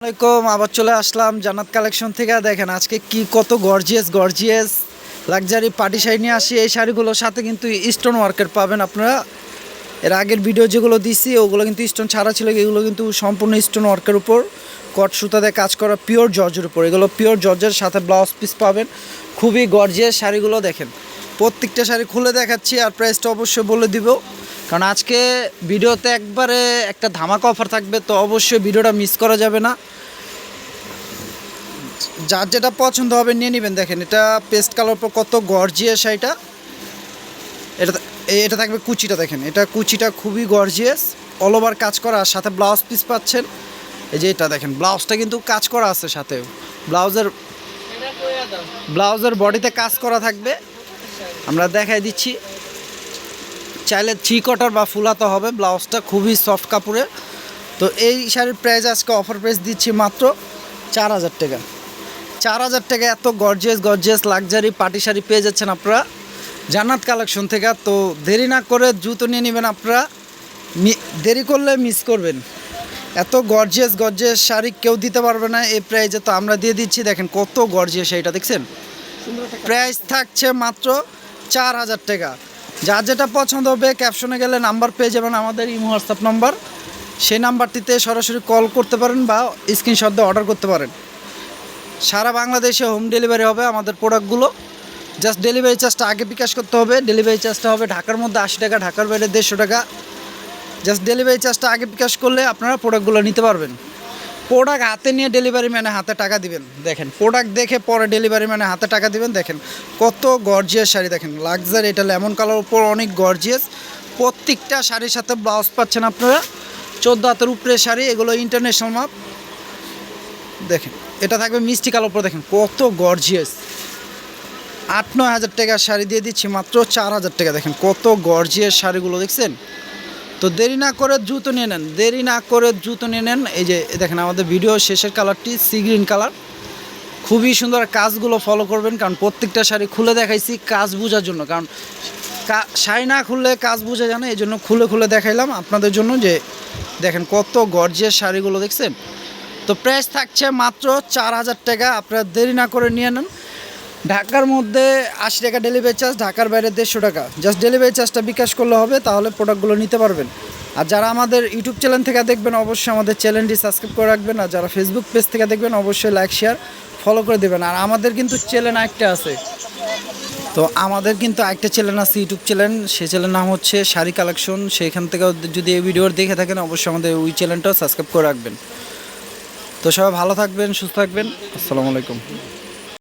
আসসালামাইকুম আবার চলে আসলাম জান্নাত কালেকশন থেকে। দেখেন, আজকে কি কত gorgeous gorgeous luxury party sari নিয়ে আসি। এই শাড়িগুলোর সাথে কিন্তু স্টোন ওয়ার্কের পাবেন আপনারা। এর আগের ভিডিও যেগুলো দিছি, ওগুলো কিন্তু স্টোন ছাড়া ছিল, এগুলো কিন্তু সম্পূর্ণ স্টোন ওয়ার্কের উপর। কট সুতা দিয়ে কাজ করা পিওর জর্জের উপর। এগুলো পিওর জর্জের সাথে ব্লাউজ পিস পাবেন। খুবই গর্জিয়াস শাড়িগুলো দেখেন। প্রত্যেকটা শাড়ি খুলে দেখাচ্ছি আর প্রাইসটা অবশ্যই বলে দিব। কারণ আজকে ভিডিওতে একবারে একটা ধামাকা অফার থাকবে তো অবশ্যই ভিডিওটা মিস করা যাবে না। যার যেটা পছন্দ হবে নিয়ে নেবেন দেখেন এটা পেস্ট কালার উপর কত গর্জিয়াস এটা। এটা এটা থাকবে কুচিটা দেখেন। এটা কুচিটা খুবই গর্জিয়াস অল ওভার কাজ করা আর সাথে ব্লাউজ পিস পাচ্ছেন। এই যে এটা দেখেন ব্লাউজটা কিন্তু কাজ করা আছে সাথে। ব্লাউজের ব্লাউজের বডিতে কাজ করা থাকবে। আমরা দেখাই দিচ্ছি। চাইলে থ্রি কটার বা ফুলাতে হবে ব্লাউজটা খুবই সফট কাপড়ের। তো এই শাড়ির প্রাইস আজকে অফার প্রাইস দিচ্ছি মাত্র চার হাজার টাকা। চার হাজার টাকা এত gorgeous gorgeous luxury party sari পেয়ে যাচ্ছেন আপনারা। জান্নাত কালেকশন থেকে তো দেরি না করে জুতো নিয়ে নেবেন আপনারা। দেরি করলে মিস করবেন। এত গর্জিয়াস গর্জিয়াস শাড়ি কেউ দিতে পারবে না এই প্রাইজে তো আমরা দিয়ে দিচ্ছি। দেখেন কত গর্জিয়াস শাড়িটা দেখছেন? প্রাইস থাকছে মাত্র চার হাজার টাকা। যার যেটা পছন্দ হবে ক্যাপশনে গেলে নাম্বার পেয়ে যাবেন আমাদের ইমো হোয়াটসঅ্যাপ নাম্বার সেই নাম্বারটিতে সরাসরি কল করতে পারেন বা স্ক্রিনশট দিয়ে অর্ডার করতে পারেন। সারা বাংলাদেশে হোম ডেলিভারি হবে আমাদের প্রোডাক্টগুলো জাস্ট ডেলিভারি চার্জটা আগে বিকাশ করতে হবে। ডেলিভারি চার্জটা হবে ঢাকার মধ্যে আশি টাকা, ঢাকার বাইরে দেড়শো টাকা। জাস্ট ডেলিভারি চার্জটা আগে বিকাশ করলে আপনারা প্রোডাক্টগুলো নিতে পারবেন। প্রোডাক্ট হাতে নিয়ে ডেলিভারি ম্যানে হাতে টাকা দিবেন। দেখেন প্রোডাক্ট দেখে পরে ডেলিভারি ম্যানে হাতে টাকা দিবেন। দেখেন, কত গর্জিয়াস শাড়ি দেখেন। লাক্সারি এটা লেমন কালার উপর অনেক গর্জিয়াস প্রত্যেকটা শাড়ির সাথে ব্লাউজ পাচ্ছেন আপনারা। চোদ্দ হাতের উপরে শাড়ি, এগুলো ইন্টারন্যাশনাল মাপ দেখেন, এটা থাকবে মিষ্টি কালার উপর। দেখেন, কত গর্জিয়াস আট নয় হাজার টাকার শাড়ি দিয়ে দিচ্ছি, মাত্র চার হাজার টাকা। দেখেন, কত গর্জিয়াস শাড়িগুলো, দেখছেন? তো দেরি না করে জুতো নিয়ে নেন, দেরি না করে জুতো নিয়ে নেন। এই যে দেখেন আমাদের ভিডিও শেষের কালারটি সি গ্রিন কালার খুবই সুন্দর কাজগুলো ফলো করবেন, কারণ প্রত্যেকটা শাড়ি খুলে দেখাইছি কাজ বোঝার জন্য। কারণ শাড়ি না খুললে কাজ বোঝা যায় না, এই জন্য খুলে খুলে দেখাইলাম আপনাদের জন্য যে, দেখেন কত গর্জিয়াস শাড়িগুলো দেখছেন। তো প্রাইস থাকছে মাত্র চার হাজার টাকা, আপনারা দেরি না করে নিয়ে নেন। ঢাকার মধ্যে আশি টাকা ডেলিভারি চার্জ ঢাকার বাইরে দেড়শো টাকা। জাস্ট ডেলিভারি চার্জটা বিকাশ করলে হবে, তাহলে প্রোডাক্টগুলো নিতে পারবেন। আর যারা আমাদের ইউটিউব চ্যানেল থেকে দেখবেন, অবশ্যই আমাদের চ্যানেলটি সাবস্ক্রাইব করে রাখবেন। আর যারা ফেসবুক পেজ থেকে দেখবেন, অবশ্যই লাইক শেয়ার ফলো করে দেবেন। আর আমাদের কিন্তু চ্যানেল একটা আছে। তো আমাদের কিন্তু একটা চ্যানেল আছে ইউটিউব চ্যানেল সেই চ্যানেলের নাম হচ্ছে শাড়ি কালেকশন। সেইখান থেকে যদি এই ভিডিও দেখে থাকেন, অবশ্যই আমাদের ওই চ্যানেলটাও সাবস্ক্রাইব করে রাখবেন। তো সবাই ভালো থাকবেন, সুস্থ থাকবেন। আসসালামু আলাইকুম।